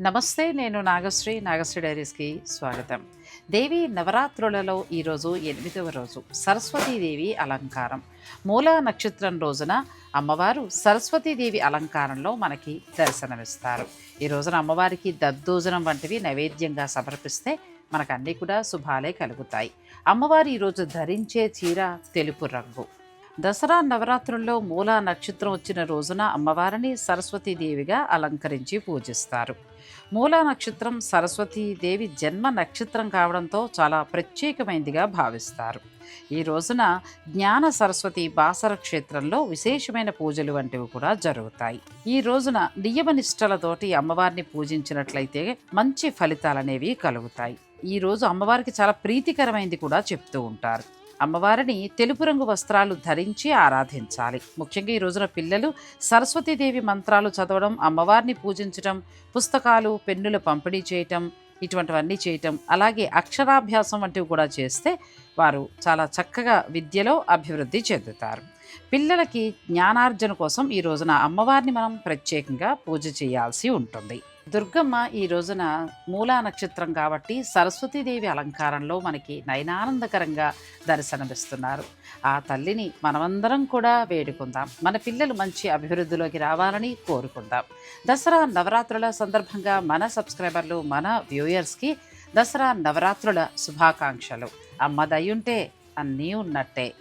నమస్తే నేను నాగశ్రీ. నాగశ్రీ డైరీస్కి స్వాగతం. దేవి నవరాత్రులలో ఈరోజు ఎనిమిదవ రోజు సరస్వతీదేవి అలంకారం. మూల నక్షత్రం రోజున అమ్మవారు సరస్వతీదేవి అలంకారంలో మనకి దర్శనమిస్తారు. ఈ రోజున అమ్మవారికి దద్దోజనం వంటివి నైవేద్యంగా సమర్పిస్తే మనకు అన్నీ కూడా శుభాలే కలుగుతాయి. అమ్మవారు ఈరోజు ధరించే చీర తెలుపు రంగు దసరా నవరాత్రుల్లో మూలా నక్షత్రం వచ్చిన రోజున అమ్మవారిని సరస్వతీదేవిగా అలంకరించి పూజిస్తారు. మూలా నక్షత్రం సరస్వతీదేవి జన్మ నక్షత్రం కావడంతో చాలా ప్రత్యేకమైనదిగా భావిస్తారు. ఈ రోజున జ్ఞాన సరస్వతి బాసర క్షేత్రంలో విశేషమైన పూజలు వంటివి కూడా జరుగుతాయి. ఈ రోజున నియమనిష్టలతోటి అమ్మవారిని పూజించినట్లయితే మంచి ఫలితాలనేవి కలుగుతాయి. ఈ రోజు అమ్మవారికి చాలా ప్రీతికరమైనది కూడా చెప్తూ ఉంటారు. అమ్మవారిని తెలుపు రంగు వస్త్రాలు ధరించి ఆరాధించాలి. ముఖ్యంగా ఈ రోజున పిల్లలు సరస్వతీదేవి మంత్రాలు చదవడం అమ్మవారిని పూజించడం పుస్తకాలు పెన్నులు పంపిణీ చేయటం ఇటువంటివన్నీ చేయటం అలాగే అక్షరాభ్యాసం వంటివి కూడా చేస్తే వారు చాలా చక్కగా విద్యలో అభివృద్ధి చెందుతారు. పిల్లలకి జ్ఞానార్జన కోసం ఈ రోజున అమ్మవారిని మనం ప్రత్యేకంగా పూజ చేయాల్సి ఉంటుంది. దుర్గమ్మ ఈ రోజున మూలా నక్షత్రం కాబట్టి సరస్వతీదేవి అలంకారంలో మనకి నయనానందకరంగా దర్శనమిస్తున్నారు. ఆ తల్లిని మనమందరం కూడా వేడుకుందాం. మన పిల్లలు మంచి అభివృద్ధిలోకి రావాలని కోరుకుందాం. దసరా నవరాత్రుల సందర్భంగా మన సబ్స్క్రైబర్లు మన వ్యూయర్స్కి దసరా నవరాత్రుల శుభాకాంక్షలు. అమ్మ దయ్యుంటే అన్నీ ఉన్నట్టే.